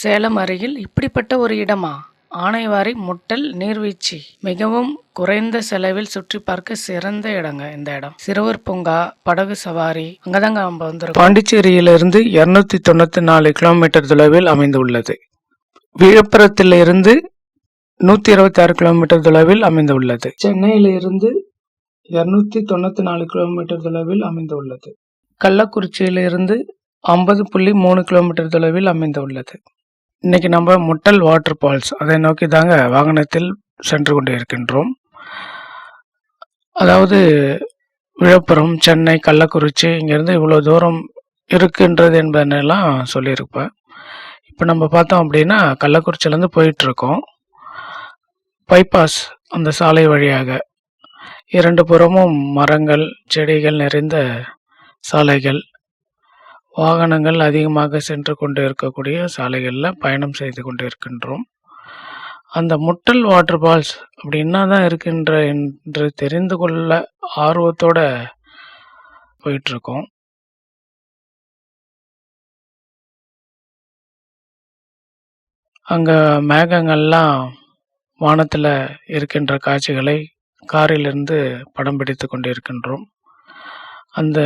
சேலம் அருகில் இப்படிப்பட்ட ஒரு இடமா? ஆனைவாரி முட்டல் நீர்வீழ்ச்சி. மிகவும் குறைந்த செலவில் சுற்றி பார்க்க சிறந்த இடங்க இந்த இடம். சிறுவர் பூங்கா படகு சவாரி அங்கதாங்க நம்ம வந்துருக்கோம். பாண்டிச்சேரியிலிருந்து இருநூத்தி தொண்ணூத்தி நாலு கிலோமீட்டர் தொலைவில் அமைந்துள்ளது. விழுப்புரத்திலிருந்து நூத்தி இருபத்தி ஆறு கிலோமீட்டர் தொலைவில் அமைந்துள்ளது. சென்னையிலிருந்து இருநூத்தி தொண்ணூத்தி நாலு கிலோமீட்டர் தொலைவில் அமைந்துள்ளது. கள்ளக்குறிச்சியிலிருந்து ஐம்பது புள்ளி மூணு கிலோமீட்டர் தொலைவில் அமைந்துள்ளது. இன்னைக்கு நம்ம முட்டல் வாட்டர் ஃபால்ஸ் அதை நோக்கி தாங்க வாகனத்தில் சென்று கொண்டு இருக்கின்றோம். அதாவது விழுப்புரம் சென்னை கள்ளக்குறிச்சி இங்கேருந்து இவ்வளோ தூரம் இருக்கின்றது என்பதெல்லாம் சொல்லியிருப்பேன் இப்போ நம்ம பார்த்தோம் அப்படின்னா கள்ளக்குறிச்சியிலேருந்து போயிட்டுருக்கோம். பைபாஸ் அந்த சாலை வழியாக இரண்டு புறமும் மரங்கள் செடிகள் நிறைந்த சாலைகள் வாகனங்கள் அதிகமாக சென்று கொண்டு இருக்கக்கூடிய சாலைகளில் பயணம் செய்து கொண்டு இருக்கின்றோம் அந்த முட்டல் வாட்டர் ஃபால்ஸ் அப்படி என்னதான் இருக்கின்ற என்று தெரிந்து கொள்ள ஆர்வத்தோட போயிட்டுருக்கோம். அங்கே மேகங்கள்லாம் வானத்தில் இருக்கின்ற காட்சிகளை காரிலிருந்து படம் பிடித்து கொண்டிருக்கின்றோம். அந்த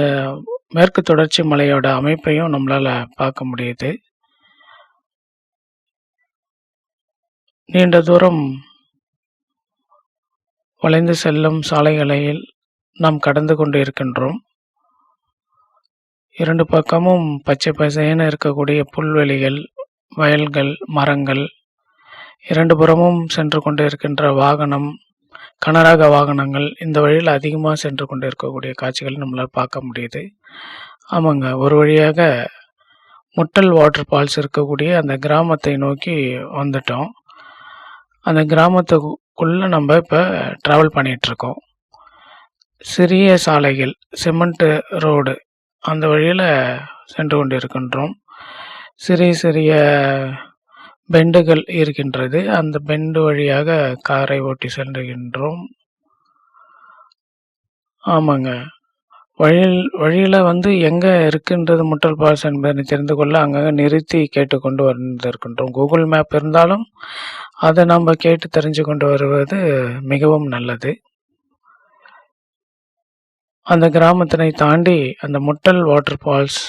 மேற்கு தொடர்ச்சி மலையோட அமைப்பையும் நம்மளால் பார்க்க முடியுது. நீண்ட தூரம் வளைந்து செல்லும் சாலைகளில் நாம் கடந்து கொண்டு இருக்கின்றோம் இரண்டு பக்கமும் பச்சை பசேன்னு இருக்கக்கூடிய புல்வெளிகள் வயல்கள் மரங்கள் இரண்டு புறமும் சென்று கொண்டு இருக்கின்ற வாகனம் கனரக வாகனங்கள் இந்த வழியில் அதிகமாக சென்று கொண்டு இருக்கக்கூடிய காட்சிகள் நம்மளால் பார்க்க முடியுது. ஆமாங்க ஒரு வழியாக முட்டல் வாட்டர் ஃபால்ஸ் இருக்கக்கூடிய அந்த கிராமத்தை நோக்கி வந்துட்டோம். அந்த கிராமத்துக்குள்ளே நம்ம இப்போ ட்ராவல் பண்ணிகிட்ருக்கோம். சிறிய சாலைகள் சிமெண்ட்டு ரோடு அந்த வழியில் சென்று கொண்டு இருக்கின்றோம் சிறிய சிறிய பெண்டுகள் இருக்கின்றது. அந்த பெண்டு வழியாக காரை ஓட்டி செல்கின்றோம். ஆமாங்க. வழியில் வழியில் வந்து எங்கே இருக்கின்றது முட்டல் பால்ஸ் என்பதை தெரிந்து கொள்ள அங்கங்கே நிறுத்தி கேட்டுக்கொண்டு வந்திருக்கின்றோம். கூகுள் மேப் இருந்தாலும் அதை நம்ம கேட்டு தெரிஞ்சு கொண்டு வருவது மிகவும் நல்லது. அந்த கிராமத்தினை தாண்டி அந்த முட்டல் வாட்டர் ஃபால்ஸ்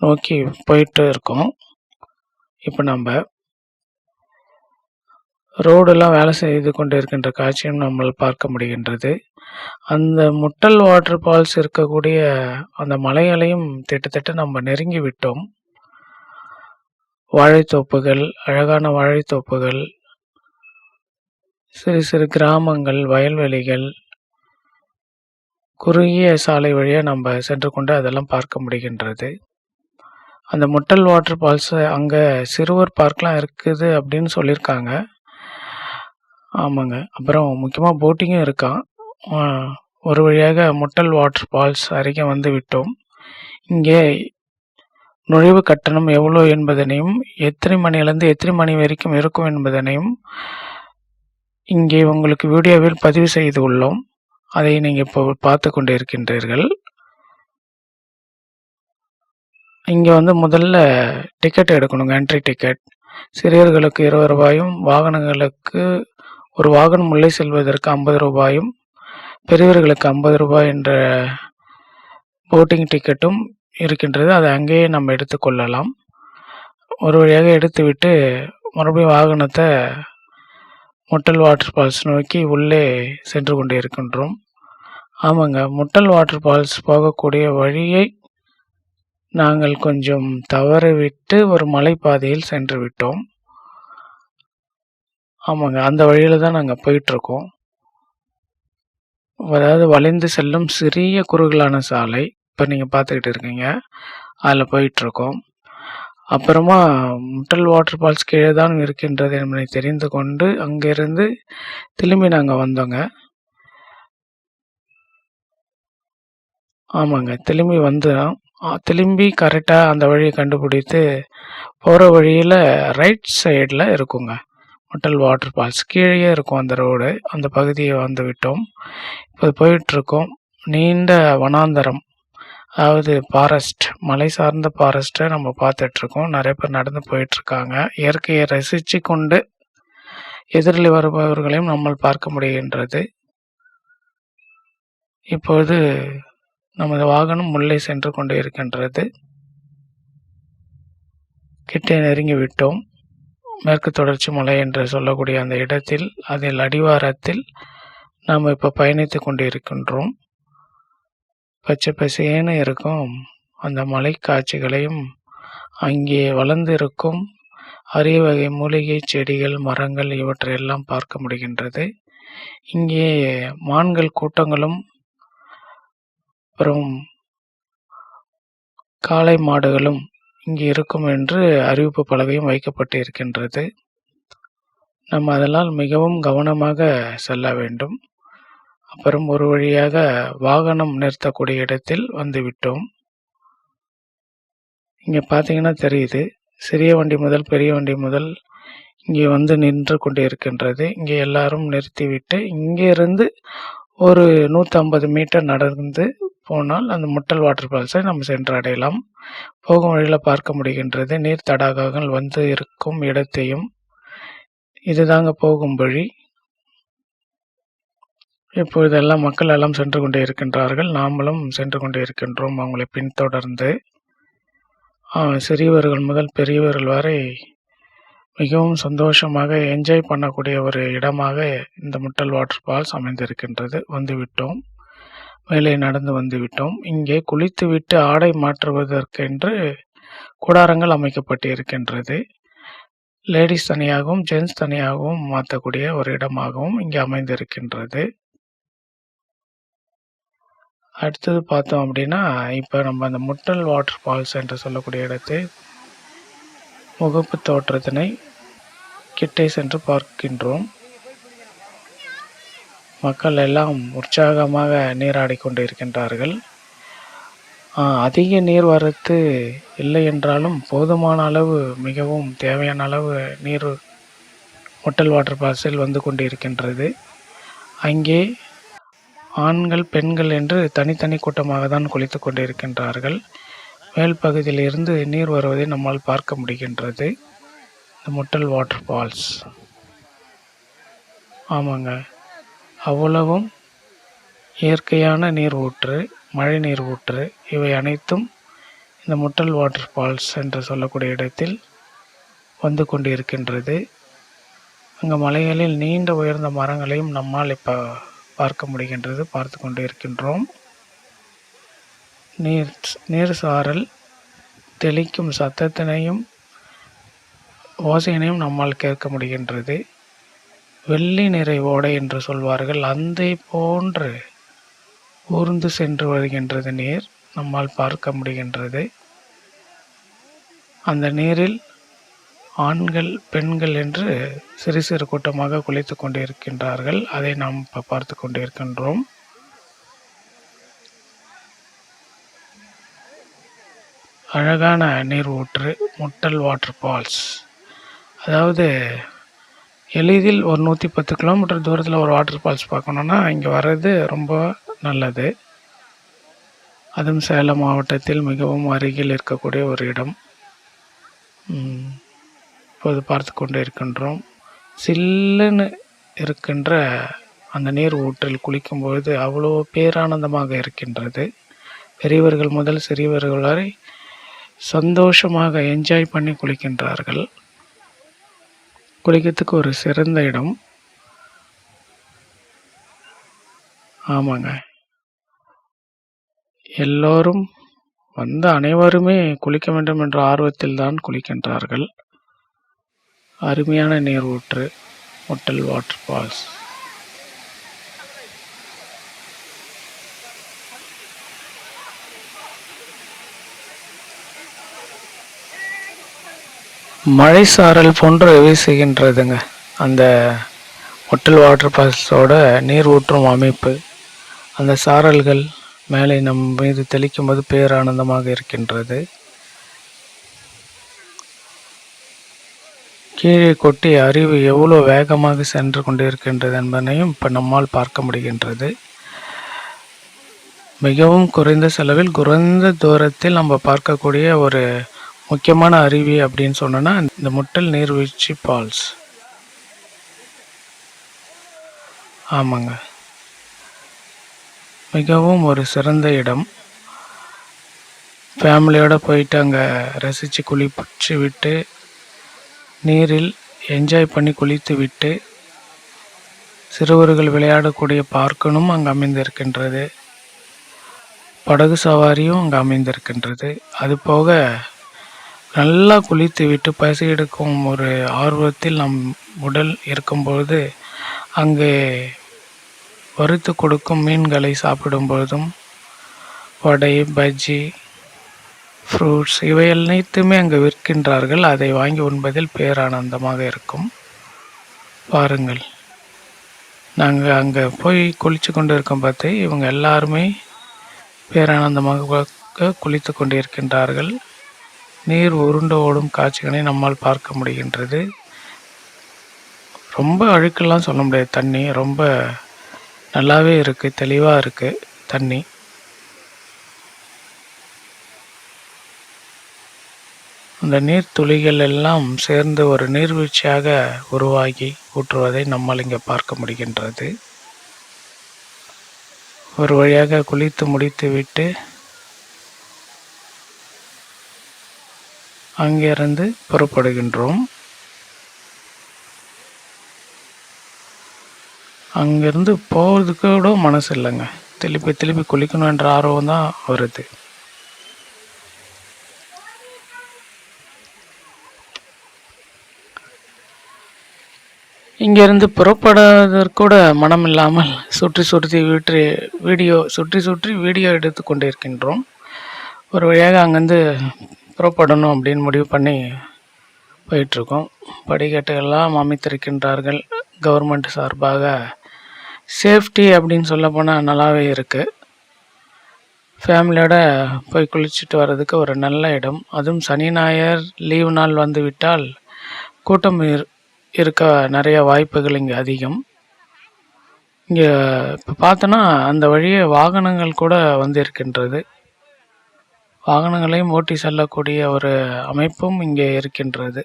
நோக்கி போயிட்டு இருக்கோம். இப்போ நம்ம ரோடெல்லாம் வேலை செய்து கொண்டு இருக்கின்ற காட்சியும் நம்மால் பார்க்க முடிகின்றது. அந்த முட்டல் வாட்டர் ஃபால்ஸ் இருக்கக்கூடிய அந்த மலைகளையும் திட்டத்தட்ட நம்ம நெருங்கி விட்டோம். வாழைத்தோப்புகள் அழகான வாழைத்தோப்புகள் சிறு சிறு கிராமங்கள் வயல்வெளிகள் குறுகிய சாலை வழியாக நம்ம சென்று கொண்டு அதெல்லாம் பார்க்க முடிகின்றது. அந்த முட்டல் வாட்டர் ஃபால்ஸ் அங்கே சிறுவர் பார்க்லாம் இருக்குது அப்படின்னு சொல்லியிருக்காங்க. ஆமாங்க. அப்புறம் முக்கியமாக போட்டிங்கும் இருக்கான். ஒரு வழியாக முட்டல் வாட்டர் ஃபால்ஸ் அருகே வந்து விட்டோம். இங்கே நுழைவு கட்டணம் எவ்வளோ என்பதனையும் எத்தனை மணிலேருந்து எத்தனை மணி வரைக்கும் இருக்கும் என்பதனையும் இங்கே உங்களுக்கு வீடியோவில் பதிவு செய்து உள்ளோம். அதை நீங்கள் இப்போ பார்த்து கொண்டு இருக்கின்றீர்கள் இங்கே வந்து முதல்ல டிக்கெட் எடுக்கணுங்க என்ட்ரி டிக்கெட் சிறியர்களுக்கு இருபது ரூபாயும் வாகனங்களுக்கு ஒரு வாகனம் உள்ளே செல்வதற்கு ஐம்பது ரூபாயும் பெரியவர்களுக்கு ஐம்பது ரூபாய் என்ற போட்டிங் டிக்கெட்டும் இருக்கின்றது. அதை அங்கேயே நம்ம எடுத்துக்கொள்ளலாம் ஒரு வழியாக எடுத்துவிட்டு மறுபடியும் வாகனத்தை முட்டல் வாட்டர் ஃபால்ஸ் நோக்கி உள்ளே சென்று கொண்டு இருக்கின்றோம். ஆமாங்க முட்டல் வாட்டர் ஃபால்ஸ் போகக்கூடிய வழியை நாங்கள் கொஞ்சம் தவறவிட்டு ஒரு மலைப்பாதையில் சென்று விட்டோம். ஆமாங்க. அந்த வழியில் தான் நாங்கள் போயிட்டுருக்கோம். அதாவது வளைந்து செல்லும் சிறிய குறுகலான சாலை இப்போ நீங்கள் பார்த்துக்கிட்டு இருக்கீங்க. அதில் போயிட்டுருக்கோம். அப்புறமா முட்டல் வாட்டர் ஃபால்ஸ் கீழே தான் இருக்கின்றது என்பதை தெரிந்து கொண்டு அங்கிருந்து திரும்பி நாங்கள் வந்தோங்க. ஆமாங்க. திரும்பி வந்தோம் திரும்பி கரெக்டாக அந்த வழியை கண்டுபிடித்து போகிற வழியில் ரைட் சைடில் இருக்குங்க. முட்டல் வாட்டர் ஃபால்ஸ் கீழே இருக்கும் அந்த ரோடு அந்த பகுதியை வந்து விட்டோம். இப்போ போயிட்டுருக்கோம். நீண்ட வனாந்தரம் அதாவது ஃபாரஸ்ட் மலை சார்ந்த ஃபாரஸ்ட்டை நம்ம பார்த்துட்ருக்கோம் நிறைய பேர் நடந்து போயிட்டுருக்காங்க. இயற்கையை ரசித்து கொண்டு எதிரில் வருபவர்களையும் நம்மால் பார்க்க முடிகின்றது. இப்பொழுது நமது வாகனம் உள்ளே சென்று கொண்டு இருக்கின்றது கிட்டே நெருங்கி விட்டோம். மேற்கு தொடர்ச்சி மலை என்று சொல்லக்கூடிய அந்த இடத்தில் அதில் அடிவாரத்தில் நாம் இப்போ பயணித்து கொண்டு இருக்கின்றோம் பச்சை பசேன்னு இருக்கும். அந்த மலை காட்சிகளையும் அங்கே வளர்ந்திருக்கும் அரிய வகை மூலிகை செடிகள் மரங்கள் இவற்றையெல்லாம் பார்க்க முடிகின்றது. இங்கே மான்கள் கூட்டங்களும் அப்புறம் காளை மாடுகளும் இங்கே இருக்கும் என்று அறிவிப்பு பலகையும் வைக்கப்பட்டு இருக்கின்றது நம்ம அதனால் மிகவும் கவனமாக செல்ல வேண்டும். அப்புறம் ஒரு வழியாக வாகனம் நிறுத்தக்கூடிய இடத்தில் வந்து விட்டோம். இங்கே பார்த்தீங்கன்னா தெரியுது. சிறிய வண்டி முதல் பெரிய வண்டி முதல் இங்கே வந்து நின்று கொண்டு இருக்கின்றது இங்கே எல்லாரும் நிறுத்திவிட்டு இங்கேருந்து ஒரு நூற்றம்பது மீட்டர் நடந்து போனால் அந்த முட்டல் வாட்டர் ஃபால்ஸை நம்ம சென்று அடையலாம். போகும் வழியில் பார்க்க முடிகின்றது. நீர் தடாகங்கள் வந்து இருக்கும் இடத்தையும். இதுதாங்க போகும் வழி. இப்பொழுதெல்லாம் மக்கள் எல்லாம் சென்று கொண்டே இருக்கின்றார்கள். நாமளும் சென்று கொண்டே இருக்கின்றோம் அவங்களை பின்தொடர்ந்து. சிறியவர்கள் முதல் பெரியவர்கள் வரை மிகவும் சந்தோஷமாக என்ஜாய் பண்ணக்கூடிய ஒரு இடமாக இந்த முட்டல் வாட்டர் ஃபால்ஸ் அமைந்திருக்கின்றது. வந்துவிட்டோம். மேலே நடந்து வந்துவிட்டோம். இங்கே குளித்துவிட்டு ஆடை மாற்றுவதற்கென்று கூடாரங்கள் அமைக்கப்பட்டு இருக்கின்றது லேடிஸ் தனியாகவும் ஜென்ஸ் தனியாகவும் மாற்றக்கூடிய ஒரு இடமாகவும் இங்கே அமைந்திருக்கின்றது. அடுத்தது பார்த்தோம் அப்படின்னா இப்போ நம்ம அந்த முட்டல் வாட்டர் ஃபால்ஸ் என்று சொல்லக்கூடிய இடத்தை முகப்பு தோற்றத்தினை கிட்டே சென்று பார்க்கின்றோம். மக்கள் எல்லாம் உற்சாகமாக நீராடி கொண்டிருக்கின்றார்கள். அதிக நீர் வரத்து இல்லை என்றாலும் போதுமான அளவு மிகவும் தேவையான அளவு நீர் முட்டல் வாட்டர் ஃபால்ஸில் வந்து கொண்டு இருக்கின்றது அங்கே ஆண்கள் பெண்கள் என்று தனித்தனி கூட்டமாக தான் குளித்து கொண்டு இருக்கின்றார்கள் மேல் பகுதியில் இருந்து நீர் வருவதை நம்மால் பார்க்க முடிகின்றது. இந்த முட்டல் வாட்டர் ஃபால்ஸ் ஆமாங்க. அவ்வளவும் இயற்கையான நீர் ஊற்று மழை நீர் ஊற்று இவை அனைத்தும் இந்த முட்டல் வாட்டர் ஃபால்ஸ் என்று சொல்லக்கூடிய இடத்தில் வந்து கொண்டு இருக்கின்றது அங்கே மலைகளில் நீண்ட உயர்ந்த மரங்களையும் நம்மால் இப்போ பார்க்க முடிகின்றது பார்த்து கொண்டு இருக்கின்றோம் நீர் நீர் சாரல் தெளிக்கும் சத்தத்தினையும் ஓசையினையும் நம்மால் கேட்க முடிகின்றது. வெள்ளி நிறை ஓடை என்று சொல்வார்கள். அந்தை போன்று ஊர்ந்து சென்று வருகின்றது நீர். நம்மால் பார்க்க முடிகின்றது. அந்த நீரில் ஆண்கள் பெண்கள் என்று சிறு சிறு கூட்டமாக குளித்து கொண்டிருக்கின்றார்கள். அதை நாம் இப்போ பார்த்து கொண்டிருக்கின்றோம். அழகான நீர் ஊற்று முட்டல் வாட்டர் ஃபால்ஸ். அதாவது எளிதில் ஒரு நூற்றி பத்து கிலோமீட்டர் தூரத்தில் ஒரு வாட்டர் ஃபால்ஸ் பார்க்கணுன்னா இங்கே வர்றது ரொம்ப நல்லது. அதுவும் சேலம் மாவட்டத்தில் மிகவும் அருகில் இருக்கக்கூடிய ஒரு இடம். இப்போது பார்த்து கொண்டு இருக்கின்றோம். சில்லுன்னு இருக்கின்ற அந்த நீர் ஊற்றில் குளிக்கும்பொழுது அவ்வளோ பேரானந்தமாக இருக்கின்றது. பெரியவர்கள் முதல் சிறியவர்கள் வரை சந்தோஷமாக என்ஜாய் பண்ணி குளிக்கின்றார்கள். குளிக்கிறதுக்கு ஒரு சிறந்த இடம். ஆமாங்க. எல்லோரும் வந்த அனைவருமே குளிக்க வேண்டும் என்ற ஆர்வத்தில் தான் குளிக்கின்றார்கள். அருமையான நீர் ஊற்று ஹோட்டல் வாட்டர் ஃபால்ஸ் மழை சாரல் போன்று வீசுகின்றதுங்க அந்த ஒட்டல் வாட்டர் பால்ஸோட நீர் ஊற்றும் அமைப்பு அந்த சாரல்கள் மேலே நம் மீது தெளிக்கும் போது பேரானந்தமாக இருக்கின்றது. கீழே கொட்டி அறிவு எவ்வளோ வேகமாக சென்று கொண்டிருக்கின்றது என்பதனையும் இப்போ நம்மால் பார்க்க முடிகின்றது. மிகவும் குறைந்த செலவில் குறைந்த தூரத்தில் நம்ம பார்க்கக்கூடிய ஒரு முக்கியமான அருவி அப்படின்னு சொன்னோன்னா இந்த முட்டல் நீர்வீழ்ச்சி ஃபால்ஸ் ஆமாங்க. மிகவும் ஒரு சிறந்த இடம். ஃபேமிலியோடு போயிட்டு அங்கே ரசித்து குளிப்பிச்சு விட்டு நீரில் என்ஜாய் பண்ணி குளித்து விட்டு சிறுவர்கள் விளையாடக்கூடிய பார்க்கனும் அங்கே அமைந்திருக்கின்றது. படகு சவாரியும் அங்கே அமைந்திருக்கின்றது. அது போக நல்லா குளித்து விட்டு பசி எடுக்கும் ஒரு ஆர்வத்தில் நம் உடல் இருக்கும்பொழுது அங்கே வறுத்து கொடுக்கும் மீன்களை சாப்பிடும் பொழுதும் வடை பஜ்ஜி ஃப்ரூட்ஸ் இவை அனைத்துமே அங்கே விற்கின்றார்கள். அதை வாங்கி உண்பதில் பேரானந்தமாக இருக்கும். பாருங்கள் நாங்கள் அங்கே போய் குளித்து கொண்டு இருக்கோம் பார்த்து இவங்க எல்லாருமே பேரானந்தமாக குளித்து கொண்டிருக்கின்றார்கள். நீர் உருண்டு ஓடும் காட்சிகளை நம்மால் பார்க்க முடிகின்றது. ரொம்ப அழுக்கெல்லாம் சொல்ல முடியாது. தண்ணி ரொம்ப நல்லாவே இருக்குது தெளிவாக இருக்குது தண்ணி. அந்த நீர் துளிகள் எல்லாம் சேர்ந்து ஒரு நீர்வீழ்ச்சியாக உருவாகி ஊற்றுவதை நம்மால் இங்கே பார்க்க முடிகின்றது. ஒரு வழியாக குளித்து முடித்துவிட்டு அங்கிருந்து புறப்படுகின்றோம். அங்கேருந்து போகிறதுக்கு கூட மனசு இல்லைங்க. திருப்பி திருப்பி குளிக்கணுன்ற ஆர்வம் தான் வருது. இங்கேருந்து புறப்படுவதற்கூட மனம் இல்லாமல் சுற்றி சுற்றி வீட்டு வீடியோ சுற்றி சுற்றி வீடியோ எடுத்து கொண்டிருக்கின்றோம். ஒரு வழியாக அங்கேருந்து புறப்படணும் அப்படின்னு முடிவு பண்ணி போயிட்டுருக்கோம். படிக்கட்டுகள்லாம் அமைத்திருக்கின்றார்கள் கவர்மெண்ட் சார்பாக. சேஃப்டி அப்படின்னு சொல்லப்போனால் நல்லாவே இருக்குது ஃபேமிலியோட போய் குளிச்சுட்டு வர்றதுக்கு ஒரு நல்ல இடம். அதுவும் சனி ஞாயிறு லீவு நாள் வந்து விட்டால் கூட்டம் இருக்க நிறைய வாய்ப்புகள் இங்கே அதிகம். இங்கே இப்போ பார்த்தோன்னா அந்த வழியே வாகனங்கள் கூட வந்து இருக்கின்றது. வாகனங்களையும் ஓட்டி செல்லக்கூடிய ஒரு அமைப்பும் இங்கே இருக்கின்றது.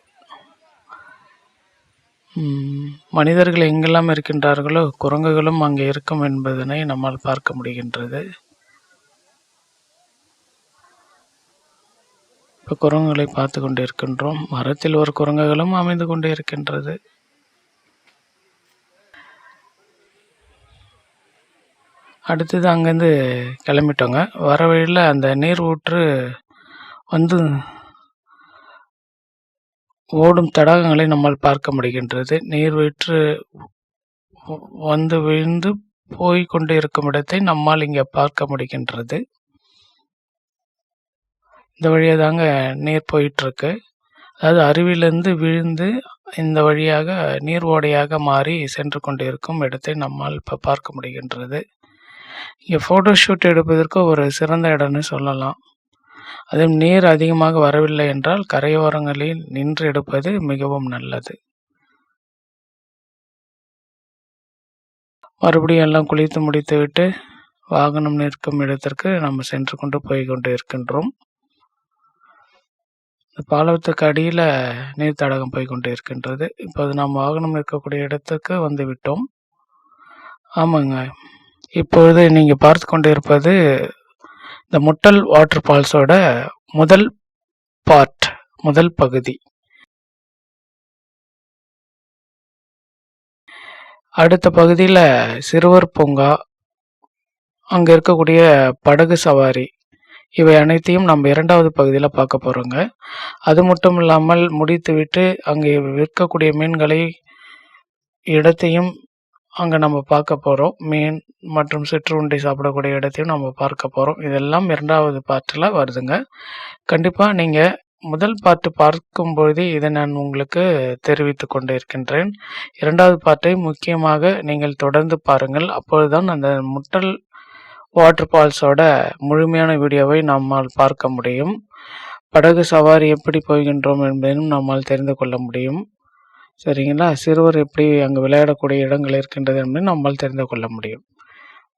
மனிதர்கள் எங்கெல்லாம் இருக்கின்றார்களோ குரங்குகளும் அங்கே இருக்கும் என்பதனை நம்மால் பார்க்க முடிகின்றது. இப்போ குரங்குகளை பார்த்து கொண்டு இருக்கின்றோம் மரத்தில் ஒரு குரங்குகளும் அமைந்து கொண்டு இருக்கின்றது அடுத்தது அங்கேருந்து கிளம்பிட்டோங்க. வர வழியில் அந்த நீர் ஊற்று வந்து ஓடும் தடாகங்களை நம்மால் பார்க்க முடிகின்றது. நீர் ஊற்று வந்து விழுந்து போய்கொண்டு இருக்கும் இடத்தை நம்மால் இங்கே பார்க்க முடிகின்றது. இந்த வழியாக தாங்க நீர் போயிட்டுருக்கு. அதாவது அருவியிலேருந்து விழுந்து இந்த வழியாக நீர் ஓடையாக மாறி சென்று கொண்டிருக்கும் இடத்தை நம்மால் இப்போ பார்க்க முடிகின்றது. இங்கே ஃபோட்டோ ஷூட் எடுப்பதற்கு ஒரு சிறந்த இடம்னு சொல்லலாம். அதுவும் நீர் அதிகமாக வரவில்லை என்றால் கரையோரங்களில் நின்று எடுப்பது மிகவும் நல்லது. மறுபடியும் எல்லாம் குளித்து முடித்துவிட்டு வாகனம் நிற்கும் இடத்திற்கு நம்ம சென்று கொண்டு போய் கொண்டு இருக்கின்றோம். இந்த பாலத்துக்கு அடியில் நீர் தடகம் போய் கொண்டு இருக்கின்றது. இப்போது நாம் வாகனம் இருக்கக்கூடிய இடத்துக்கு வந்து விட்டோம். ஆமாங்க. இப்பொழுது நீங்கள் பார்த்து கொண்டிருப்பது இந்த முட்டல் வாட்டர் ஃபால்ஸோட முதல் பார்ட் முதல் பகுதி. அடுத்த பகுதியில் சிறுவர் பூங்கா அங்கே இருக்கக்கூடிய படகு சவாரி இவை அனைத்தையும் நம்ம இரண்டாவது பகுதியில் பார்க்க போகிறோங்க அது மட்டும் இல்லாமல் முடித்துவிட்டு அங்கே விற்கக்கூடிய மீன்களை இடத்தையும் அங்கே நம்ம பார்க்க போகிறோம் மீன் மற்றும் சிற்றுண்டி சாப்பிடக்கூடிய இடத்தையும் நம்ம பார்க்க போகிறோம் இதெல்லாம் இரண்டாவது பார்ட்டில் வருதுங்க. கண்டிப்பாக நீங்கள் முதல் பார்ட்டு பார்க்கும் பொழுதே இதை நான் உங்களுக்கு தெரிவித்து கொண்டு இருக்கின்றேன் இரண்டாவது பார்ட்டை முக்கியமாக நீங்கள் தொடர்ந்து பாருங்கள். அப்பொழுதுதான் அந்த முட்டல் வாட்டர் ஃபால்ஸோட முழுமையான வீடியோவை நம்மால் பார்க்க முடியும். படகு சவாரி எப்படி போகின்றோம் என்பதையும் நம்மால் தெரிந்து கொள்ள முடியும். சரிங்களா? சிறுவர் எப்படி அங்கே விளையாடக்கூடிய இடங்கள் இருக்கின்றது என்று நம்மால் தெரிந்து கொள்ள முடியும்.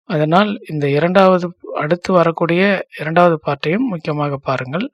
அதனால் இந்த இரண்டாவது அடுத்து வரக்கூடிய இரண்டாவது பார்ட்டையும் முக்கியமாக பாருங்கள்.